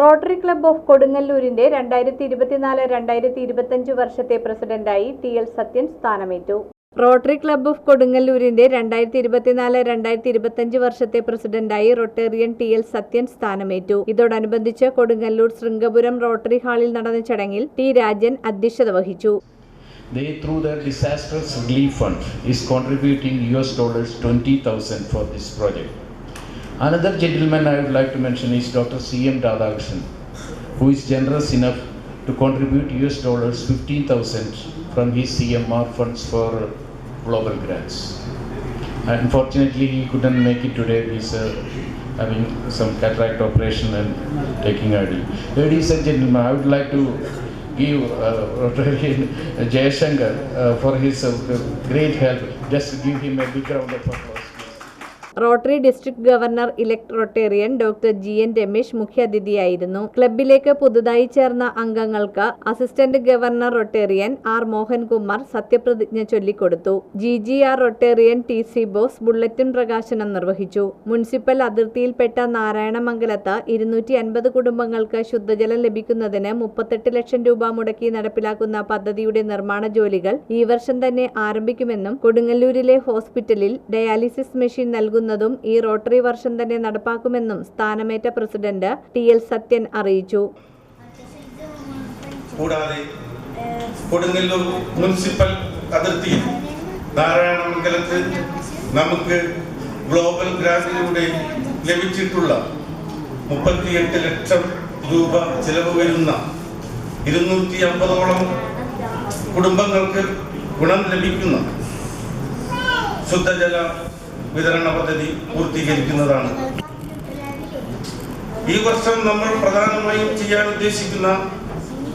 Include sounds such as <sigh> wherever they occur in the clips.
Rotary club of കൊടുങ്ങല്ലൂരിന്റെ രണ്ടായിരത്തി ഇരുപത്തിനാല് രണ്ടായിരത്തി ഇരുപത്തഞ്ച് വർഷത്തെ പ്രസിഡന്റായി ടി എൽ സത്യൻ സ്ഥാനമേറ്റു. റോട്ടറി ക്ലബ്ബ് ഓഫ് കൊടുങ്ങല്ലൂരിന്റെ രണ്ടായിരത്തി ഇരുപത്തിനാല് രണ്ടായിരത്തി ഇരുപത്തഞ്ച് വർഷത്തെ പ്രസിഡന്റായി റൊട്ടേറിയൻ ടി എൽ സത്യൻ സ്ഥാനമേറ്റു. ഇതോടനുബന്ധിച്ച് കൊടുങ്ങല്ലൂർ ശൃംഗപുരം റോട്ടറി ഹാളിൽ നടന്ന ചടങ്ങിൽ ടി രാജൻ അധ്യക്ഷത വഹിച്ചു. They, through their disastrous relief fund, is contributing US dollars 20,000 for this project. Another gentleman I would like to mention is Dr. C.M. Radhakrishnan, who is generous enough to contribute US dollars 15,000 from his CMR funds for global grants. Unfortunately, he couldn't make it today. He's uh, having some cataract operation and taking early. Ladies and gentlemen, I would like to give uh, <laughs> Jayashankar uh, for his uh, great help. Just give him a big round of applause. Rotary district governor elect Rotarian doctor G N Ramesh മുഖ്യാതിഥിയായിരുന്നു. ക്ലബിലേക്ക് പുതുതായി ചേർന്ന അംഗങ്ങൾക്ക് assistant governor Rotarian R Mohankumar സത്യപ്രതിജ്ഞ ചൊല്ലിക്കൊടുത്തു. G G R Rotarian T C Bose bulletin പ്രകാശനം നിർവഹിച്ചു. Municipal അതിർത്തിയിൽപ്പെട്ട നാരായണമംഗലത്ത് ഇരുന്നൂറ്റി അൻപത് കുടുംബങ്ങൾക്ക് ശുദ്ധജലം ലഭിക്കുന്നതിന് മുപ്പത്തെട്ട് ലക്ഷം രൂപ മുടക്കി നടപ്പിലാക്കുന്ന പദ്ധതിയുടെ നിർമ്മാണ ജോലികൾ ഈ വർഷം തന്നെ ആരംഭിക്കുമെന്നും കൊടുങ്ങല്ലൂരിലെ ഹോസ്പിറ്റലിൽ ഡയാലിസിസ് മെഷീൻ നൽകുന്നതും ഈ റോട്ടറി വർഷം തന്നെ നടപ്പാക്കുമെന്നും സ്ഥാനമേറ്റ പ്രസിഡന്റ് ടി എൽ സത്യൻ അറിയിച്ചു. കൂടാതെ കൊടുങ്ങല്ലൂർ മുനിസിപ്പൽ അതിർത്തിയിൽ നാരായണമംഗലത്ത് നമുക്ക് ഗ്ലോബൽ ഗ്രാന്റിലൂടെ ലഭിച്ചിട്ടുള്ള മുപ്പത്തിയെട്ട് ലക്ഷം രൂപ ചിലവ് വരുന്ന ഇരുന്നൂറ്റി അമ്പതോളം കുടുംബങ്ങൾക്ക് ഗുണം ലഭിക്കുന്ന ശുദ്ധജല വിതരണ പദ്ധതി പൂർത്തീകരിക്കുന്നതാണ്. ഈ വർഷം നമ്മൾ പ്രധാനമായും ചെയ്യാൻ ഉദ്ദേശിക്കുന്ന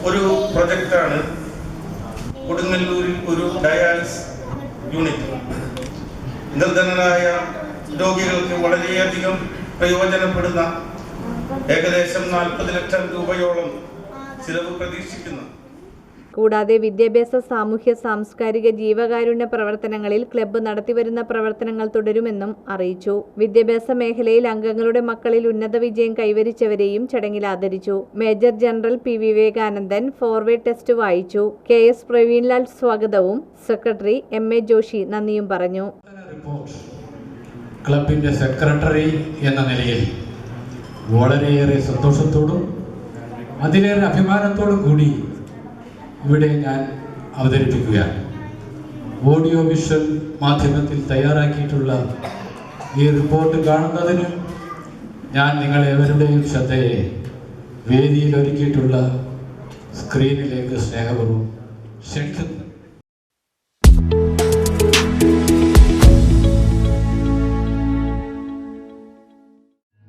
ഒരു പ്രൊജക്റ്റാണ് കൊടുങ്ങല്ലൂരിൽ ഒരു ഡയാലിസ് യൂണിറ്റ്. നിർധനരായ രോഗികൾക്ക് വളരെയധികം പ്രയോജനപ്പെടുന്ന ഏകദേശം നാൽപ്പത് ലക്ഷം രൂപയോളം ചിലവ് പ്രതീക്ഷിക്കുന്ന. കൂടാതെ വിദ്യാഭ്യാസ സാമൂഹ്യ സാംസ്കാരിക ജീവകാരുണ്യ പ്രവർത്തനങ്ങളിൽ ക്ലബ്ബ് നടത്തിവരുന്ന പ്രവർത്തനങ്ങൾ തുടരുമെന്നും അറിയിച്ചു. വിദ്യാഭ്യാസ മേഖലയിൽ അംഗങ്ങളുടെ മക്കളിൽ ഉന്നത വിജയം കൈവരിച്ചവരെയും ചടങ്ങിൽ ആദരിച്ചു. Major general P. Vivekanandan foreword test വായിച്ചു. കെ. എസ്. പ്രവീൺലാൽ സ്വാഗതവും സെക്രട്ടറി എം. എ. ജോഷി നന്ദിയും പറഞ്ഞു. ക്ലബിന്റെ സെക്രട്ടറി എന്ന നിലയിൽ വളരെയേറെ സന്തോഷത്തോടും അതിലേറെ അഭിമാനത്തോടും കൂടി ഇവിടെ ഞാൻ അവതരിപ്പിക്കുകയാണ് ഓഡിയോ വിഷ്വൽ മാധ്യമത്തിൽ തയ്യാറാക്കിയിട്ടുള്ള ഈ റിപ്പോർട്ട് കാണുന്നതിന് ഞാൻ നിങ്ങളെവരുടെയും ശ്രദ്ധയെ വേദിയിൽ ഒരുക്കിയിട്ടുള്ള സ്ക്രീനിലേക്ക് സ്നേഹപൂർവം ക്ഷണിക്കുന്നു.